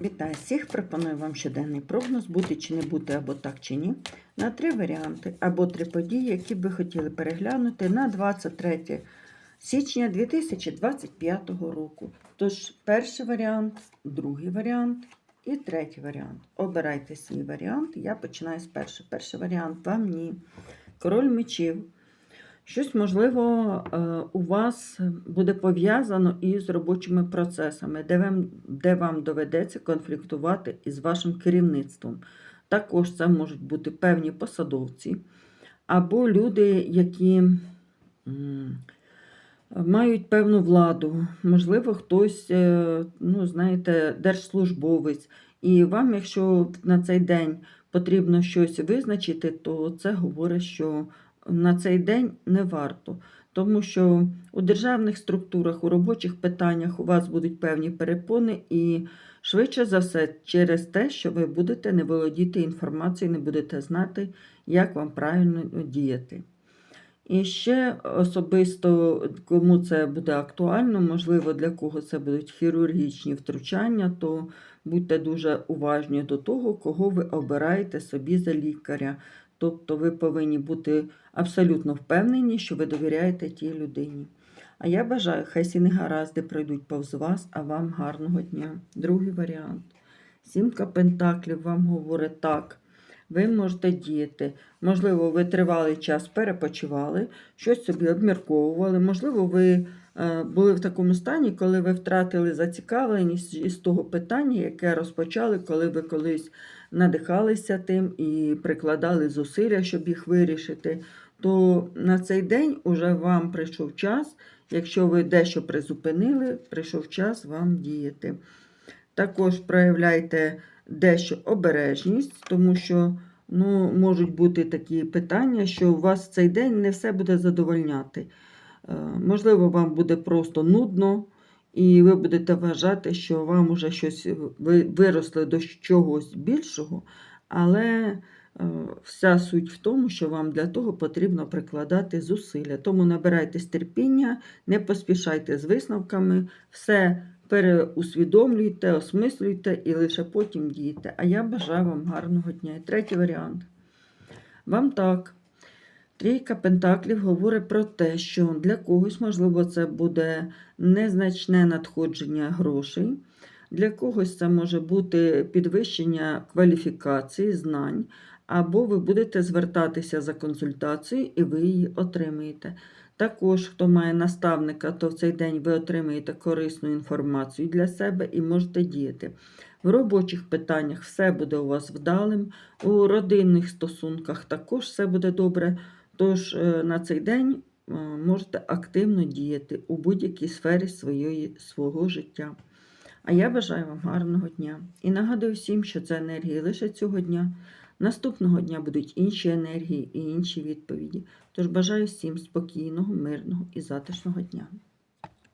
Вітаю всіх! Пропоную вам щоденний прогноз, бути чи не бути, або так чи ні, на три варіанти, або три події, які б ви хотіли переглянути на 23 січня 2025 року. Тож, перший варіант, другий варіант і третій варіант. Обирайте свій варіант. Я починаю з першого. Перший варіант вам ні. Король мечів. Щось, можливо, е, у вас буде пов'язано із робочими процесами, де вам, де вам доведеться конфліктувати із вашим керівництвом. Також це можуть бути певні посадовці або люди, які мають певну владу, можливо, хтось, е, ну, знаєте, держслужбовець. І вам, якщо на цей день потрібно щось визначити, то це говорить, що на цей день не варто. Тому що у державних структурах, у робочих питаннях у вас будуть певні перепони, і швидше за все, через те, що ви будете не володіти інформацією, не будете знати, як вам правильно діяти. І ще особисто, кому це буде актуально, можливо, для кого це будуть хірургічні втручання, то будьте дуже уважні до того, кого ви обираєте собі за лікаря. Тобто ви повинні бути абсолютно впевнені, що ви довіряєте тій людині. А я бажаю, хай всі негаразди пройдуть повз вас, а вам гарного дня. Другий варіант. Сімка пентаклів вам говорить так. Ви можете діяти. Можливо, ви тривалий час перепочивали, щось собі обмірковували. Можливо, ви е, були в такому стані, коли ви втратили зацікавленість із того питання, яке розпочали, коли ви колись надихалися тим і прикладали зусилля, щоб їх вирішити. То на цей день уже вам прийшов час, якщо ви дещо призупинили, прийшов час вам діяти. Також проявляйте дещо обережність, тому що ну, можуть бути такі питання, що у вас цей день не все буде задовольняти. Е, Можливо, вам буде просто нудно, і ви будете вважати, що вам уже щось ви виросли до чогось більшого, але е, вся суть в тому, що вам для того потрібно прикладати зусилля. Тому набирайтесь терпіння, не поспішайте з висновками, все переусвідомлюйте, осмислюйте і лише потім дійте. А я бажаю вам гарного дня. І третій варіант. Вам так. Трійка Пентаклів говорить про те, що для когось, можливо, це буде незначне надходження грошей, для когось це може бути підвищення кваліфікації, знань, або ви будете звертатися за консультацією і ви її отримаєте. Також, хто має наставника, то в цей день ви отримаєте корисну інформацію для себе і можете діяти. В робочих питаннях все буде у вас вдалим, у родинних стосунках також все буде добре. Тож е, на цей день е, можете активно діяти у будь-якій сфері своєї, свого життя. А я бажаю вам гарного дня і нагадую всім, що це енергії лише цього дня. Наступного дня будуть інші енергії і інші відповіді. Тож бажаю всім спокійного, мирного і затишного дня.